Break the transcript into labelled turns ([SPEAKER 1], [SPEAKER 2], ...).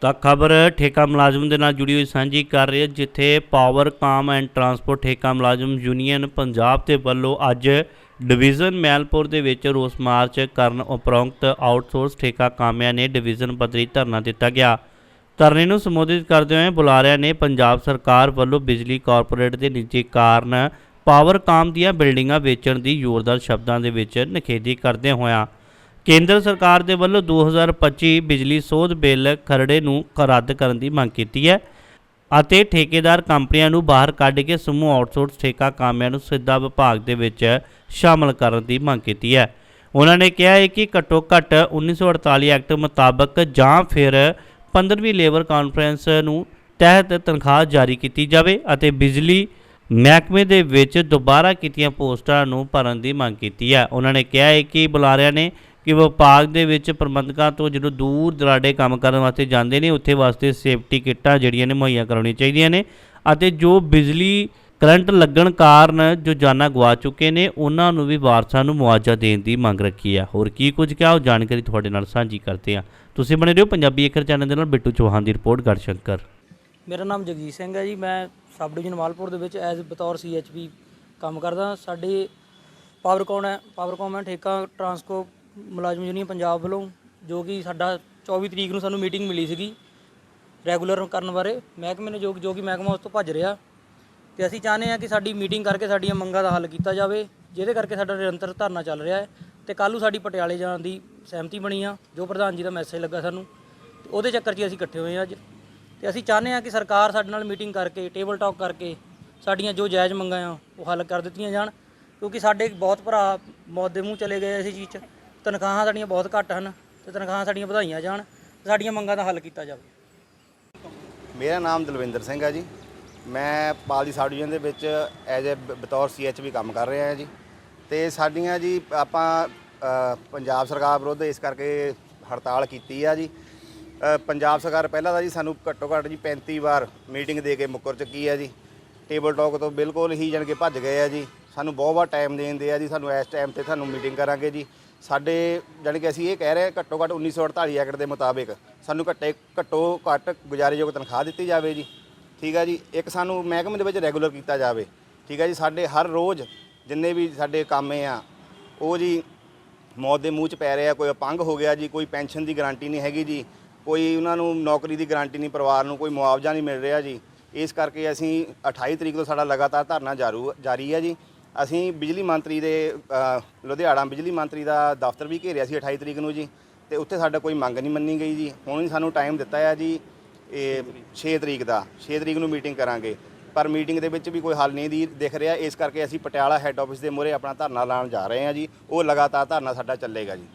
[SPEAKER 1] ਤਾਂ ਖਬਰ ਠੇਕਾ ਮੁਲਾਜ਼ਮ ਦੇ ਨਾਲ ਜੁੜੀ ਹੋਈ ਸਾਂਝੀ ਕਰ ਰਹੀ ਹੈ, ਜਿੱਥੇ ਪਾਵਰ ਕਾਮ ਐਂਡ ਟਰਾਂਸਪੋਰਟ ਠੇਕਾ ਮੁਲਾਜ਼ਮ ਯੂਨੀਅਨ ਪੰਜਾਬ ਦੇ ਵੱਲੋਂ ਅੱਜ ਡਿਵੀਜ਼ਨ ਮੈਲਪੁਰ ਦੇ ਵਿੱਚ ਰੋਸ ਮਾਰਚ ਕਰਨ ਉਪਰੰਤ ਆਊਟਸੋਰਸ ਠੇਕਾ ਕਾਮਿਆਂ ਨੇ ਡਿਵੀਜ਼ਨ ਪੱਧਰੀ ਧਰਨਾ ਦਿੱਤਾ ਗਿਆ। ਧਰਨੇ ਨੂੰ ਸੰਬੋਧਿਤ ਕਰਦੇ ਹੋਏ ਬੁਲਾਰਿਆਂ ਨੇ ਪੰਜਾਬ ਸਰਕਾਰ ਵੱਲੋਂ ਬਿਜਲੀ ਕਾਰਪੋਰੇਟ ਦੇ ਨਿੱਜੀ ਕਾਰਨ ਪਾਵਰ ਕਾਮ ਦੀਆਂ ਬਿਲਡਿੰਗਾਂ ਵੇਚਣ ਦੀ ਜ਼ੋਰਦਾਰ ਸ਼ਬਦਾਂ ਦੇ ਵਿੱਚ ਨਿਖੇਧੀ ਕਰਦੇ ਹੋਇਆਂ ਕੇਂਦਰ ਸਰਕਾਰ ਦੇ ਵੱਲੋਂ 2025 ਬਿਜਲੀ ਸੋਧ ਬਿੱਲ ਖਰੜੇ ਨੂੰ ਰੱਦ ਕਰਨ ਦੀ ਮੰਗ ਕੀਤੀ ਹੈ ਅਤੇ ਠੇਕੇਦਾਰ ਕੰਪਨੀਆਂ ਨੂੰ ਬਾਹਰ ਕੱਢ ਕੇ ਸਮੂਹ ਆਊਟਸੋਰਸ ਠੇਕਾ ਕਾਮਿਆਂ ਨੂੰ ਸਿੱਧਾ ਵਿਭਾਗ ਦੇ ਵਿੱਚ ਸ਼ਾਮਲ ਕਰਨ ਦੀ ਮੰਗ ਕੀਤੀ ਹੈ। ਉਹਨਾਂ ਨੇ ਕਿਹਾ ਹੈ ਕਿ ਘੱਟੋ ਘੱਟ 1948 ਐਕਟ ਮੁਤਾਬਕ ਜਾਂ ਫਿਰ 15ਵੀਂ ਲੇਬਰ ਕਾਨਫਰੰਸ ਨੂੰ ਤਹਿਤ ਤਨਖਾਹ ਜਾਰੀ ਕੀਤੀ ਜਾਵੇ ਅਤੇ ਬਿਜਲੀ ਮਹਿਕਮੇ ਦੇ ਵਿੱਚ ਦੁਬਾਰਾ ਕੀਤੀਆਂ ਪੋਸਟਾਂ ਨੂੰ ਭਰਨ ਦੀ ਮੰਗ ਕੀਤੀ ਹੈ। ਉਹਨਾਂ ਨੇ ਕਿਹਾ ਹੈ ਕਿ ਬੁਲਾਰਿਆਂ ਨੇ ਕਿ ਵਿਭਾਗ ਦੇ ਵਿੱਚ ਪ੍ਰਬੰਧਕਾਂ ਤੋਂ ਜਦੋਂ ਦੂਰ ਦਰਾਡੇ ਕੰਮ ਕਰਨ ਵਾਸਤੇ ਜਾਂਦੇ ਨੇ, ਉੱਥੇ ਵਾਸਤੇ ਸੇਫਟੀ ਕਿੱਟਾਂ ਜਿਹੜੀਆਂ ਨੇ ਮੁਹੱਈਆ ਕਰਾਉਣੀਆਂ ਚਾਹੀਦੀਆਂ ਨੇ ਅਤੇ ਜੋ ਬਿਜਲੀ ਕਰੰਟ ਲੱਗਣ ਕਾਰਨ ਜੋ ਜਾਨਾਂ ਗਵਾ ਚੁੱਕੇ ਨੇ, ਉਹਨਾਂ ਨੂੰ ਵੀ ਵਾਰਸਾਂ ਨੂੰ ਮੁਆਵਜ਼ਾ ਦੇਣ ਦੀ ਮੰਗ ਰੱਖੀ ਹੈ ਹੋਰ ਕੀ ਕੁਝ ਕਿਹਾ? ਉਹ ਜਾਣਕਾਰੀ ਤੁਹਾਡੇ ਨਾਲ ਸਾਂਝੀ ਕਰਦੇ ਹਾਂ। ਤੁਸੀਂ ਬਣੇ ਰਹੋ ਪੰਜਾਬੀ ਅੱਖਰ ਚੈਨਲ ਦੇ ਨਾਲ, ਬਿੱਟੂ ਚੌਹਾਨ ਦੀ ਰਿਪੋਰਟ ਗੜਸ਼ੰਕਰ
[SPEAKER 2] ਮੇਰਾ ਨਾਮ ਜਗਜੀਤ ਸਿੰਘ ਹੈ ਜੀ। ਮੈਂ ਸਬ ਡਿਵੀਜ਼ਨ ਮਾਲਪੁਰ ਦੇ ਵਿੱਚ ਐਜ਼ ਬਤੌਰ ਸੀਐਚਪੀ ਕੰਮ ਕਰਦਾ। ਸਾਡੇ ਪਾਵਰਕੌਨ ਹੈ ਪਾਵਰਕੌਮ ਹੈ, ਠੇਕਾ, ਟਰਾਂਸਕੋ ਮੁਲਾਜ਼ਮ ਯੂਨੀਅਨ ਪੰਜਾਬ ਵੱਲੋਂ, ਜੋ ਕਿ ਸਾਡਾ 24 ਤਰੀਕ ਨੂੰ ਸਾਨੂੰ ਮੀਟਿੰਗ ਮਿਲੀ ਸੀਗੀ ਰੈਗੂਲਰ ਕਰਨ ਬਾਰੇ, ਮਹਿਕਮੇ ਨੇ ਜੋ ਜੋ ਕਿ ਮਹਿਕਮਾ ਉਸ ਤੋਂ ਭੱਜ ਰਿਹਾ ਤੇ ਅਸੀਂ ਚਾਹੁੰਦੇ ਹਾਂ ਕਿ ਸਾਡੀ ਮੀਟਿੰਗ ਕਰਕੇ ਸਾਡੀਆਂ ਮੰਗਾਂ ਦਾ ਹੱਲ ਕੀਤਾ ਜਾਵੇ, ਜਿਹਦੇ ਕਰਕੇ ਸਾਡਾ ਨਿਰੰਤਰ ਧਰਨਾ ਚੱਲ ਰਿਹਾ ਹੈ ਤੇ ਕੱਲ੍ਹ ਨੂੰ ਸਾਡੀ ਪਟਿਆਲੇ ਜਾਣ ਦੀ ਸਹਿਮਤੀ ਬਣੀ ਆ, ਜੋ ਪ੍ਰਧਾਨ ਜੀ ਦਾ ਮੈਸੇਜ ਲੱਗਾ ਸਾਨੂੰ, ਤੇ ਉਹਦੇ ਚੱਕਰ 'ਚ ਹੀ ਅਸੀਂ ਇਕੱਠੇ ਹੋਏ ਹਾਂ ਅੱਜ। ਤੇ ਅਸੀਂ ਚਾਹੁੰਦੇ ਹਾਂ ਕਿ ਸਰਕਾਰ ਸਾਡੇ ਨਾਲ ਮੀਟਿੰਗ ਕਰਕੇ ਟੇਬਲ ਟਾਕ ਕਰਕੇ ਸਾਡੀਆਂ ਜੋ ਜਾਇਜ਼ ਮੰਗਾਂ ਆ, ਉਹ ਹੱਲ ਕਰ ਦਿੱਤੀਆਂ ਜਾਣ, ਕਿਉਂਕਿ ਸਾਡੇ ਬਹੁਤ ਭਰਾ ਮੌਤ ਦੇ ਮੂੰਹ ਚਲੇ ਗਏ ਇਸ ਚੀਜ਼ 'ਚ। ਤਨਖਾਹਾਂ ਸਾਡੀਆਂ ਬਹੁਤ ਘੱਟ ਹਨ ਤੇ ਤਨਖਾਹਾਂ ਸਾਡੀਆਂ ਵਧਾਈਆਂ ਜਾਣ, ਸਾਡੀਆਂ ਮੰਗਾਂ ਦਾ ਹੱਲ ਕੀਤਾ ਜਾਵੇ।
[SPEAKER 3] ਮੇਰਾ ਨਾਮ ਦਲਵਿੰਦਰ ਸਿੰਘ ਹੈ ਜੀ। ਮੈਂ ਪਾਲੀ ਸਬ ਡਿਵੀਜ਼ਨ ਦੇ ਵਿੱਚ ਐਜ਼ ਅ ਬਤੌਰ ਸੀਐਚਵੀ ਕੰਮ ਕਰ ਰਿਹਾ ਹਾਂ ਜੀ। ਤੇ ਸਾਡੀਆਂ ਜੀ ਆਪਾਂ ਪੰਜਾਬ ਸਰਕਾਰ ਵਿਰੁੱਧ ਇਸ ਕਰਕੇ ਹੜਤਾਲ ਕੀਤੀ ਆ ਜੀ। ਪੰਜਾਬ ਸਰਕਾਰ ਪਹਿਲਾਂ ਤਾਂ ਜੀ ਸਾਨੂੰ ਘੱਟੋ ਘੱਟ ਜੀ 35 ਵਾਰ ਮੀਟਿੰਗ ਦੇ ਕੇ ਮੁੱਕਰ ਚੁੱਕੀ ਹੈ ਜੀ। ਟੇਬਲ ਟਾਕ ਤੋਂ ਬਿਲਕੁਲ ਹੀ ਜਾਣ ਕੇ ਭੱਜ ਗਏ ਆ ਜੀ। ਸਾਨੂੰ ਬਹੁਤ ਬਹੁਤ ਟਾਈਮ ਦੇਂਦੇ ਆ ਜੀ, ਸਾਨੂੰ ਇਸ ਟਾਈਮ ਤੇ ਸਾਨੂੰ ਮੀਟਿੰਗ ਕਰਾਂਗੇ ਜੀ। ਸਾਡੇ, ਜਾਣੀ ਕਿ ਅਸੀਂ ਇਹ ਕਹਿ ਰਹੇ ਹਾਂ ਘੱਟੋ ਘੱਟ 1948 ਐਕਟ ਦੇ ਮੁਤਾਬਿਕ ਸਾਨੂੰ ਘੱਟੇ, ਘੱਟੋ ਘੱਟ ਗੁਜ਼ਾਰੇਯੋਗ ਤਨਖਾਹ ਦਿੱਤੀ ਜਾਵੇ ਜੀ। ਠੀਕ ਆ ਜੀ? ਇੱਕ ਸਾਨੂੰ ਮਹਿਕਮੇ ਦੇ ਵਿੱਚ ਰੈਗੂਲਰ ਕੀਤਾ ਜਾਵੇ। ਠੀਕ ਆ ਜੀ? ਸਾਡੇ ਹਰ ਰੋਜ਼ ਜਿੰਨੇ ਵੀ ਸਾਡੇ ਕਾਮੇ ਆ, ਉਹ ਜੀ ਮੌਤ ਦੇ ਮੂੰਹ 'ਚ ਪੈ ਰਿਹਾ, ਕੋਈ ਅਪੰਗ ਹੋ ਗਿਆ ਜੀ, ਕੋਈ ਪੈਨਸ਼ਨ ਦੀ ਗਾਰੰਟੀ ਨਹੀਂ ਹੈਗੀ ਜੀ, ਕੋਈ ਉਹਨਾਂ ਨੂੰ ਨੌਕਰੀ ਦੀ ਗਾਰੰਟੀ ਨਹੀਂ, ਪਰਿਵਾਰ ਨੂੰ ਕੋਈ ਮੁਆਵਜ਼ਾ ਨਹੀਂ ਮਿਲ ਰਿਹਾ ਜੀ। ਇਸ ਕਰਕੇ ਅਸੀਂ 28 ਤਰੀਕ ਤੋਂ ਸਾਡਾ ਲਗਾਤਾਰ ਧਰਨਾ ਜਾਰੂ, ਜਾਰੀ ਹੈ ਜੀ। ਅਸੀਂ ਬਿਜਲੀ ਮੰਤਰੀ ਦੇ ਅ, ਲੁਧਿਆਣਾ ਬਿਜਲੀ ਮੰਤਰੀ ਦਾ ਦਫ਼ਤਰ ਵੀ ਘੇਰਿਆ ਸੀ 28 ਤਰੀਕ ਨੂੰ ਜੀ ਤੇ ਉੱਥੇ ਸਾਡਾ ਕੋਈ ਮੰਗ ਨਹੀਂ ਮੰਨੀ ਗਈ ਜੀ। ਹੁਣ ਵੀ ਸਾਨੂੰ ਟਾਈਮ ਦਿੱਤਾ ਹੈ ਜੀ ਇਹ 6 ਤਰੀਕ ਦਾ 6 ਤਰੀਕ ਨੂੰ ਮੀਟਿੰਗ ਕਰਾਂਗੇ। ਪਰ ਮੀਟਿੰਗ ਦੇ ਵਿੱਚ ਵੀ ਕੋਈ ਹੱਲ ਨਹੀਂ ਦੀ ਦਿਖ ਰਿਹਾ। ਇਸ ਕਰਕੇ ਅਸੀਂ ਪਟਿਆਲਾ ਹੈੱਡ ਆਫਿਸ ਦੇ ਮੂਹਰੇ ਆਪਣਾ ਧਰਨਾ ਲਾਉਣ ਜਾ ਰਹੇ ਹਾਂ ਜੀ। ਉਹ ਲਗਾਤਾਰ ਧਰਨਾ ਸਾਡਾ ਚੱਲੇਗਾ ਜੀ।